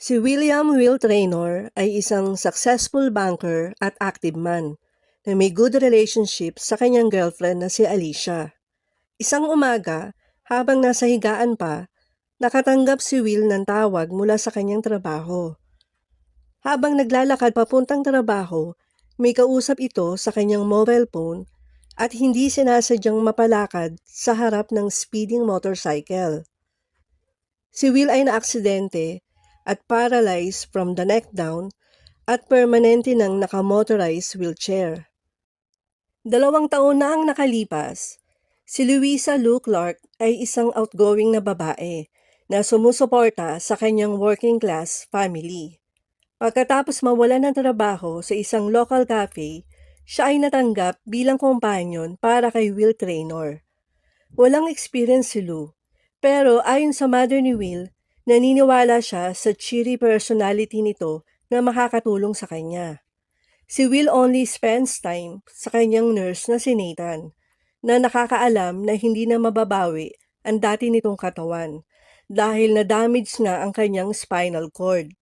Si William Will Traynor ay isang successful banker at active man na may good relationship sa kanyang girlfriend na si Alicia. Isang umaga, habang nasa higaan pa, nakatanggap si Will ng tawag mula sa kanyang trabaho. Habang naglalakad papuntang trabaho, may kausap ito sa kanyang mobile phone at hindi sinasadyang mapalakad sa harap ng speeding motorcycle. Si Will ay naaksidente at paralyzed from the neck down at permanente ng nakamotorized wheelchair. Dalawang taon na ang nakalipas, si Luisa Lou Clark ay isang outgoing na babae na sumusuporta sa kanyang working class family. Pagkatapos mawala ng trabaho sa isang local cafe, siya ay natanggap bilang companion para kay Will Traynor. Walang experience si Lou, pero ayon sa mother ni Will, naniniwala siya sa cheery personality nito na makakatulong sa kanya. Si Will only spends time sa kanyang nurse na si Nathan, na nakakaalam na hindi na mababawi ang dati nitong katawan dahil na-damage na ang kanyang spinal cord.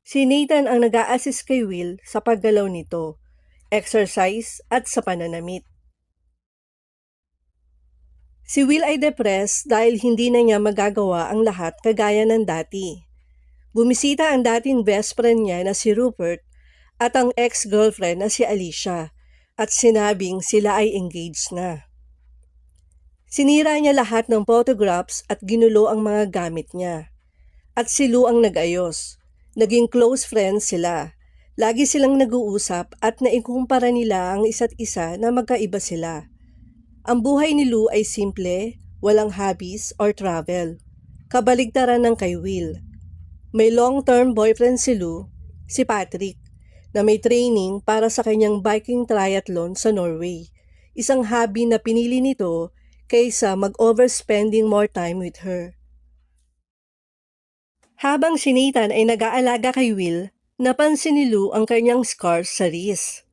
Si Nathan ang nag assist kay Will sa paggalaw nito, exercise at sa pananamit. Si Will ay depressed dahil hindi na niya magagawa ang lahat kagaya ng dati. Bumisita ang dating best friend niya na si Rupert at ang ex-girlfriend na si Alicia at sinabing sila ay engaged na. Sinira niya lahat ng photographs at ginulo ang mga gamit niya. At si Lou ang nag-ayos. Naging close friends sila. Lagi silang nag-uusap at naikumpara nila ang isa't isa na magkaiba sila. Ang buhay ni Lou ay simple, walang hobbies or travel. Kabaligtaran ng kay Will. May long-term boyfriend si Lou, si Patrick, na may training para sa kanyang biking triathlon sa Norway. Isang hobby na pinili nito kaysa mag-overspending more time with her. Habang si Nathan ay nag-aalaga kay Will, napansin ni Lou ang kanyang scars sa wrist.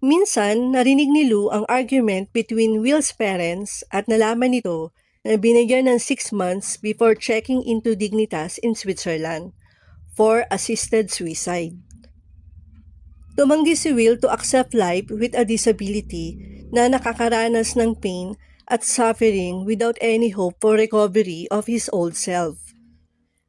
Minsan, narinig ni Lou ang argument between Will's parents at nalaman nito na binigyan ng 6 months before checking into Dignitas in Switzerland for assisted suicide. Tumanggi si Will to accept life with a disability na nakakaranas ng pain at suffering without any hope for recovery of his old self.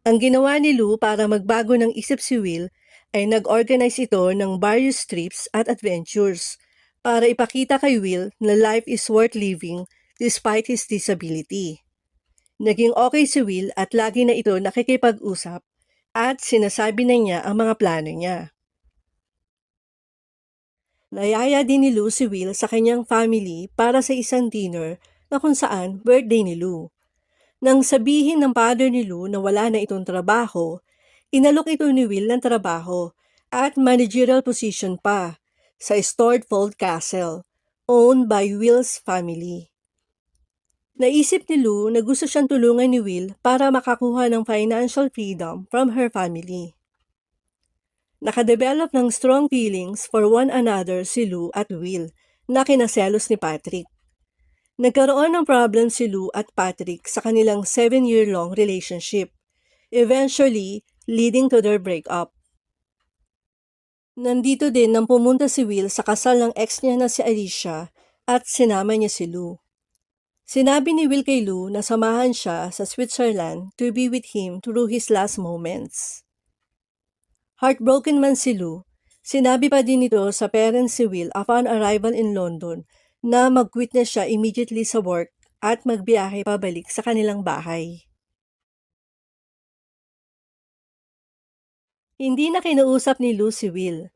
Ang ginawa ni Lou para magbago ng isip si Will ay nag-organize ito ng various trips at adventures para ipakita kay Will na life is worth living despite his disability. Naging okay si Will at lagi na ito nakikipag-usap at sinasabi na niya ang mga plano niya. Nayaya din ni Lou si Will sa kanyang family para sa isang dinner na kung saan birthday ni Lou. Nang sabihin ng father ni Lou na wala na itong trabaho, inalok ito ni Will ng trabaho at managerial position pa sa Storedfold Castle, owned by Will's family. Naisip ni Lou na gusto siyang tulungan ni Will para makakuha ng financial freedom from her family. Nakadevelop ng strong feelings for one another si Lou at Will na kinaselos ni Patrick. Nagkaroon ng problem si Lou at Patrick sa kanilang 7-year-long relationship, eventually leading to their breakup. Nandito din nang pumunta si Will sa kasal ng ex niya na si Alicia at sinama niya si Lou. Sinabi ni Will kay Lou na samahan siya sa Switzerland to be with him through his last moments. Heartbroken man si Lou, sinabi pa din nito sa parents si Will upon arrival in London na mag-quit na siya immediately sa work at magbiyahe pabalik sa kanilang bahay. Hindi na kinausap ni Lou si Will.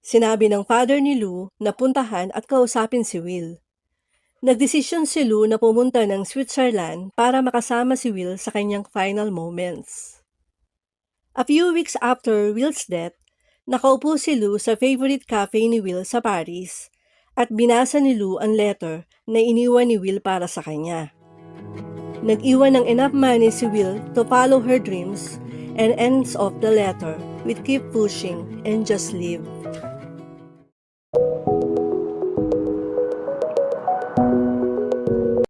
Sinabi ng father ni Lou na puntahan at kausapin si Will. Nagdesisyon si Lou na pumunta ng Switzerland para makasama si Will sa kanyang final moments. A few weeks after Will's death, nakaupo si Lou sa favorite cafe ni Will sa Paris at binasa ni Lou ang letter na iniwan ni Will para sa kanya. Nag-iwan ng enough money si Will to follow her dreams and ends of the letter with keep pushing and just live.